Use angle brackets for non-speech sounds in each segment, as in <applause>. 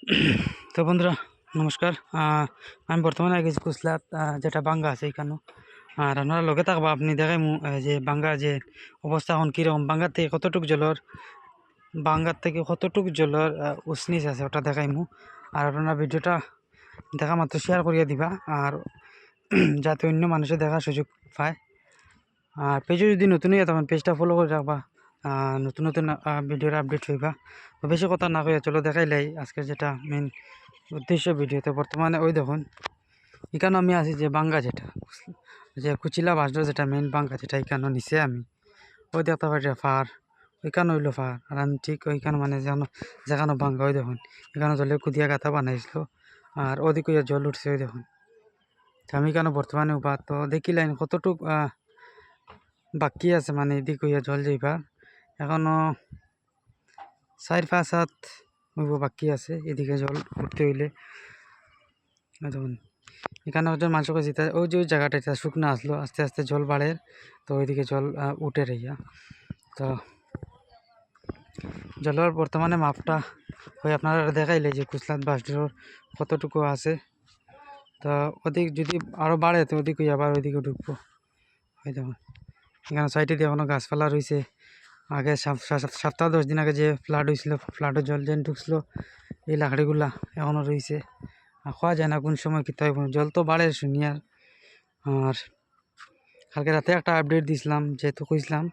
<coughs> তো বন্ধুরা নমস্কার। আমি বর্তমানে আগে কুচলাত আহ, যেটা বাঙ্গা আছে এখানে আর আপনারা লগে থাকবা আপনি দেখাই যে বাঙ্গা যে অবস্থা এখন কীরকম। বাঙ্গার থেকে কতটুক জলের বাঙ্গার থেকে কতটুক জলের উষ্ণিস আছে ওটা দেখাই মু। আর আপনারা ভিডিওটা দেখা মাত্র শেয়ার করিয়া দিবা আর যাতে অন্য মানুষে দেখার সুযোগ পায়। আর পেজে যদি নতুন হয়ে তখন পেজটা ফলো করে রাখবা। নতুন নতুন ভিডিওর আপডেট হইবা। তো বেশি কথা না কইয়া চলো দেখাই দেখাইলাই আজকের যেটা মেন উদ্দেশ্য ভিডিওতে বর্তমানে ওই দেখুন এখানে আমি আছি যে বাঙ্গা যেটা যে কুচিলা বাসডোর যেটা মেন বাঙ্গা যেটা এখানে নিচে আমি। ওই দেখতে পাচ্ছি ফার ওইখানে হইল ফার আর আমি ঠিক ওইখানে মানে যেন যেখানে বাঙ্গা ওই দেখুন এখানে জলে কুদিয়া গাথা বানাইছিল। আর ওদিকে জল উঠছে ওই দেখুন। তো আমি কেন বর্তমানে উপার তো দেখিলেন কতটুক আহ, বাকি আছে মানে এদিক হইয়া জল যাইবার। এখনও চার পাঁচ হাত হইব বাকি আছে, এদিকে জল উঠতে হইলে। দেখুন, এখানে একজন মানুষকে যেতে ওই যে ওই জায়গাটা, এটা শুকনো আসলো, আস্তে আস্তে জল বাড়ে, তো ওইদিকে জল উঠে রইয়া তো জলের বর্তমানে মাপটা ওই আপনারা দেখাইলে যে কুচলাত বাসডোর কতটুকু আছে। তো ওদিক যদি আরও বাড়ে, তো ওদিকে আবার ওইদিকে ঢুকবো। ওই দেখুন, এখানে সাইডে দিয়ে এখনও গাছপালা রয়েছে আগে সপ্তাহ দশ দিন আগে যে ফ্লাড হয়েছিল ফ্লাডের জল যেন ঢুকছিল, এই লাকড়িগুলা এখনও রয়েছে আর খাওয়া যায় না কোন সময় কী হয় জল তো বাড়ে শুনি আর। আর কালকে রাতে একটা আপডেট দিছিলাম, যেহেতু কইছিলাম,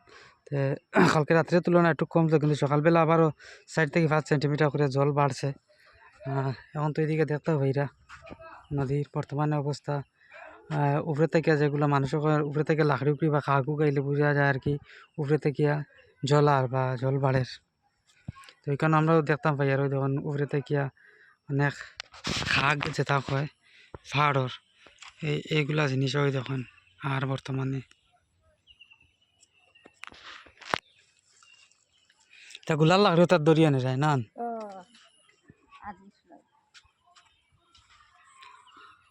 তে <clears throat> কালকে রাত্রের তুলনায় একটু কমতো কিন্তু সকালবেলা আবারও সাইড থেকে পাঁচ সেন্টিমিটার করে জল বাড়ছে। আর এখন তো এদিকে দেখতে হইরা নদীর বর্তমানে অবস্থা। উপরে থেকে যেগুলো মানুষের উপরে থেকে লাকড়ি উকড়ি বা খাগু গাইলে বোঝা যায় আর কি, উপরে থেকে জল আর বা জল বাড়ের। তো এখানে আমরাও দেখতাম পাই আর ওই দেখুন উপরে থেকে অনেক খাগ যেটা হয় পাহাড়র এই এইগুলা জিনিস ওই দেখুন আর বর্তমানে। তা গুলার লাগলেও তার দরিয়া নিয়ে যায় না?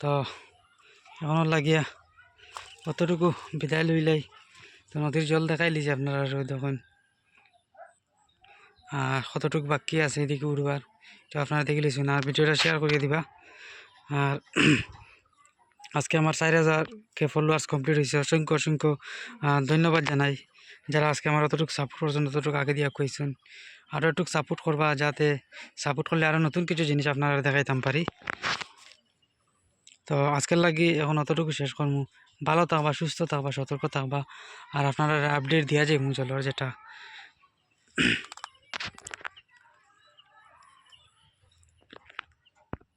তো এখনও লাগিয়া কতটুকু বিদায় লইলাই। তো নদীর জল দেখাই লিছে আপনারা দেখুন আর কতটুকু বাকি আছে এদিকে উড়বার, তো আপনারা দেখে লিছুন আর ভিডিওটা শেয়ার করিয়ে দিবা। আর <clears throat> আজকে আমার চার হাজার কে ফলোয়ার্স কমপ্লিট হয়েছে। অসংখ্য অসংখ্য ধন্যবাদ জানাই। যারা আজকে আমার অতটুকু সাপোর্ট করছেন ততটুকু আগে দিয়া কইছেন আরও একটু সাপোর্ট করবা যাতে সাপোর্ট করলে আরও নতুন কিছু জিনিস আপনারা দেখাইতাম পারি। তো আজকের লাগি এখন অতটুকু শেষ করব ভালো থাকবা, সুস্থ থাকবা, সতর্ক থাকবা। আর আপনারা আপডেট দিয়া যায় জলের যেটা। <clears throat>